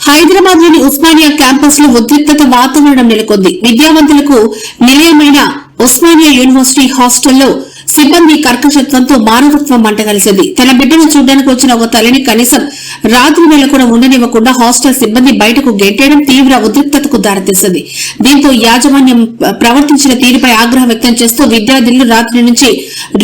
హైదరాబాద్లోని ఉస్మానియా క్యాంపస్లో ఉద్రిక్తత వాతావరణం నెలకొంది. విద్యావంతులకు నిలయమైన ఉస్మానియా యూనివర్సిటీ హాస్టల్లో సిబ్బంది కర్కశత్వంతో మానవత్వం మంటగలిసింది తన బిడ్డను చూడడానికి వచ్చిన ఒక తల్లిని కనీసం రాత్రి వేళ కూడా ఉండనివ్వకుండా హాస్టల్ సిబ్బంది బయటకు గెట్టేయడం తీవ్ర ఉద్రిక్తతకు దారితీసింది. దీంతో యాజమాన్యం ప్రవర్తించిన తీరుపై ఆగ్రహం వ్యక్తం చేస్తూ విద్యార్థులు రాత్రి నుంచి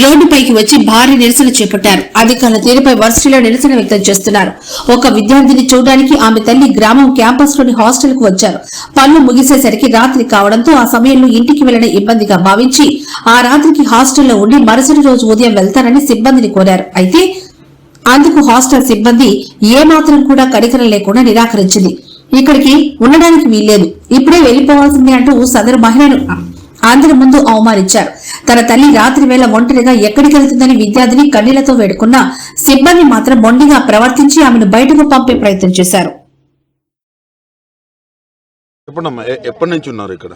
రోడ్డుపైకి వచ్చి భారీ నిరసన చేపట్టారు. అధికారుల తీరుపై వర్సిటీలో నిరసన వ్యక్తం చేస్తున్నారు. ఒక విద్యార్థిని చూడడానికి ఆమె తల్లి గ్రామం క్యాంపస్లోని హాస్టల్కు వచ్చారు. పనులు ముగిసేసరికి రాత్రి కావడంతో ఆ సమయంలో ఇంటికి వెళ్ళడం ఇబ్బందిగా భావించి ఆ రాత్రికి హాస్టల్లో ఉండి మరుసటి రోజు ఉదయం వెళ్తారని సిబ్బందిని కోరారు. అయితే అందుకు హాస్టల్ సిబ్బంది ఏమాత్రం కూడా కడికరం లేకుండా నిరాకరించింది. ఇక్కడికి ఉండడానికి వీల్లేదు. ఇప్పుడే వెళ్ళిపోవాల్సిందే అంటూ సదరు మహిళను అందరి ముందు అవమానించారు. తన తల్లి రాత్రి వేళ ఒంటరిగా ఎక్కడికి వెళ్తుందని విద్యార్థిని కన్నీళ్ళతో వేడుకున్న సిబ్బంది మాత్రం మొండిగా ప్రవర్తించి ఆమెను బయటకు పంపే ప్రయత్నం చేశారు. ఎప్పటి నుంచి ఉన్నారు ఇక్కడ?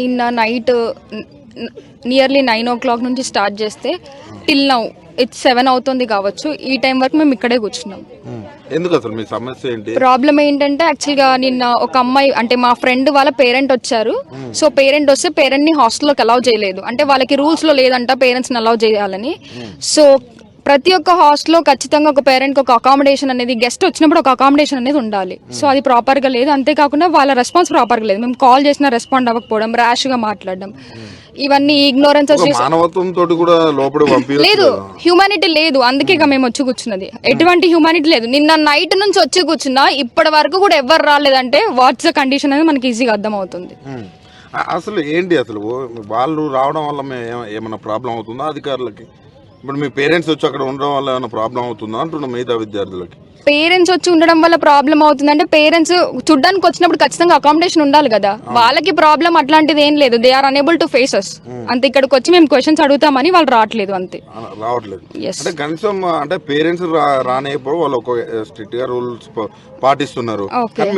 నిన్న night nearly nine o'clock నుంచి స్టార్ట్ చేస్తే టిల్ నౌ ఇట్స్ సెవెన్ అవుతుంది కావచ్చు. ఈ టైం వరకు మేము ఇక్కడే కూర్చున్నాం. ఉమ్. ఎందుకు అసలు మీ సమస్య ఏంటి? ప్రాబ్లం ఏంటంటే యాక్చువల్గా నిన్న ఒక అమ్మాయి అంటే మా ఫ్రెండ్ వాళ్ళ పేరెంట్ వచ్చారు. సో పేరెంట్ వస్తే పేరెంట్ని హాస్టల్లోకి అలౌ చేయలేదు. అంటే వాళ్ళకి రూల్స్లో లేదంట పేరెంట్స్ని అలౌ చేయాలని. సో ప్రతి ఒక్క హాస్టల్లో ఖచ్చితంగా ఒక పేరెంట్కి ఒక అకామిడేషన్ అనేది గెస్ట్ వచ్చినప్పుడు ఒక అకామిడేషన్ అనేది ఉండాలి. సో అది ప్రాపర్గా లేదు. అంతేకాకుండా వాళ్ళ రెస్పాన్స్ ప్రాపర్గా లేదు. మేము కాల్ చేసినా రెస్పాండ్ అవ్వకపోవడం ర్యాష్గా మాట్లాడడం. ఇవన్నీ ఇగ్నోరెన్స్ లేదు. హ్యూమానిటీ లేదు. అందుకే మేము వచ్చి కూర్చున్నది. ఎటువంటి హ్యూమానిటీ లేదు. నిన్న నైట్ నుంచి వచ్చి కూర్చున్నా ఇప్పటి వరకు కూడా ఎవరు రాలేదంటే వాట్స్ కండిషన్ అనేది మనకి ఈజీగా అర్థమవుతుంది. ఉమ్. అ- అసలు ఏంటి అసలు? వాళ్ళు రావడం వల్ల ఏమైనా ప్రాబ్లం అవుతుందా అధికారులకి? ఇప్పుడు మీ పేరెంట్స్ వచ్చి అక్కడ ఉండడం వల్ల ఏమైనా ప్రాబ్లం అవుతుందా అంటున్నా మిగతా విద్యార్థులకి? పేరెంట్స్ వచ్చి ఉండడం వల్ల ప్రాబ్లం అవుతుంది. అంటే పేరెంట్స్ చూడ్డానికి వచ్చినప్పుడు ఖచ్చితంగా అకామిడేషన్ ఉండాలి కదా. వాళ్ళకి ప్రాబ్లం అట్లాంటిది ఏం లేదు. They are unable to faces అంతే ఇక్కడికి వచ్చి మేము క్వశ్చన్స్ అడుగుతామని వాళ్ళు రావట్లేదు అంతే. రావట్లేదు. అంటే కనీసం అంటే పేరెంట్స్ రానేప్పుడు వాళ్ళు ఒక స్ట్రిక్ట్గా రూల్స్ పాటిస్తున్నారు.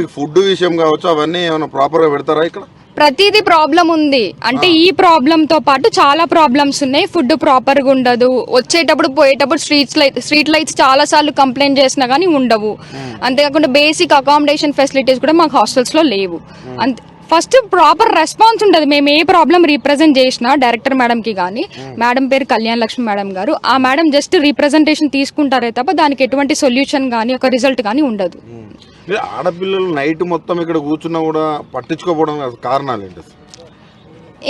మీకు ఫుడ్ విషయం కావచ్చు అవన్నీ ఏమైనా ప్రాపర్గా పెడతారా ఇక్కడ? ప్రతిదీ ప్రాబ్లం ఉంది. అంటే ఈ ప్రాబ్లం తో పాటు చాలా ప్రాబ్లమ్స్ ఉన్నాయి. ఫుడ్ ప్రాపర్గా ఉండదు. వచ్చేటప్పుడు పోయేటప్పుడు స్ట్రీట్స్ లైట్ స్ట్రీట్ లైట్స్ చాలా సార్లు కంప్లైంట్ చేసినా గానీ ఉండవు. అంతేకాకుండా బేసిక్ అకామిడేషన్ ఫెసిలిటీస్ కూడా మాకు హాస్టల్స్లో లేవు. అంతే ఫస్ట్ ప్రాపర్ రెస్పాన్స్ ఉండదు మేము ఏ ప్రాబ్లం రీప్రజెంట్ చేసినా డైరెక్టర్ మేడం కి కానీ మేడం పేరు కళ్యాణ్ లక్ష్మి మేడం గారు ఆ మేడం జస్ట్ రీప్రజెంటేషన్ తీసుకుంటారే తప్ప దానికి ఎటువంటి సొల్యూషన్ కానీ ఒక రిజల్ట్ కానీ ఉండదు. మీరు ఆడపిల్లలు నైట్ మొత్తం ఇక్కడ కూర్చున్నా కూడా పట్టించుకోకపోవడం కారణాలు ఏంటి?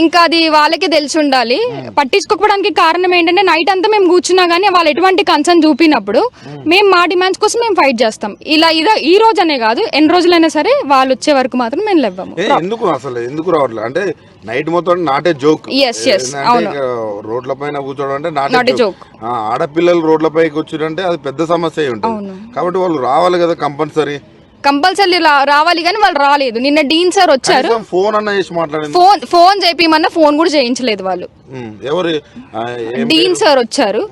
ఇంకా అది వాళ్ళకి తెలిసి ఉండాలి. పట్టించుకోకపోవడానికి కారణం ఏంటంటే నైట్ అంతా మేము కూర్చున్నా గానీ వాళ్ళు ఎటువంటి కన్సర్న్ చూపినప్పుడు మేము. మా డిమాండ్స్ కోసం మేము ఫైట్ చేస్తాం. ఇలా ఇదా ఈ రోజు అనే కాదు ఎన్ని రోజులైనా సరే వాళ్ళు వచ్చే వరకు మాత్రం మేము లేవ్వము ఎందుకు అసలు ఎందుకు రావట్లేదు అంటే నైట్ మొత్తం నాటే జోక్ Yes, yes, అవును. రోడ్ల పైన కూర్చోవడం అంటే నాటే జోక్ ఆడపిల్లలు రోడ్ల పైకి వచ్చారంటే అది పెద్ద సమస్య ఉంటుంది. కాబట్టి వాళ్ళు రావాలి కదా కంపల్సరీ కంపల్సరీ రావాలి కానీ వాళ్ళు రాలేదు. నిన్న డీన్ సార్ వచ్చారు. ఫోన్ అన్న చేసి మాట్లాడింది ఫోన్ ఫోన్ చేపిమన్నా ఫోన్ కూడా చేయించలేదు వాళ్ళు. ఎవరు? డీన్ సార్ వచ్చారు.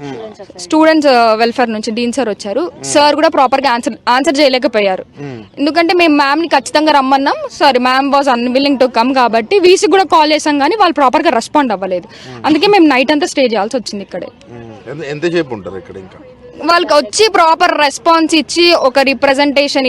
స్టూడెంట్స్ వెల్ఫేర్ నుంచి డీన్ సార్ వచ్చారు. సార్ కూడా ప్రాపర్గా ఆన్సర్ ఆన్సర్ చేయలేకపోయారు. ఎందుకంటే మేము మ్యామ్ని ఖచ్చితంగా రమ్మన్నాం. Sorry ma'am was unwilling to come కాబట్టి వీసీ కూడా కాల్ చేసాం కానీ వాళ్ళు ప్రాపర్గా రెస్పాండ్ అవ్వలేదు. అందుకే మేము నైట్ అంతా స్టే చేయాల్సి వచ్చింది ఇక్కడే. ఎంతసేపు ఉంటారు ఇక్కడ ఇంకా? వాళ్ళకి వచ్చి ప్రాపర్ రెస్పాన్స్ ఇచ్చి ఒక రిప్రజెంటేషన్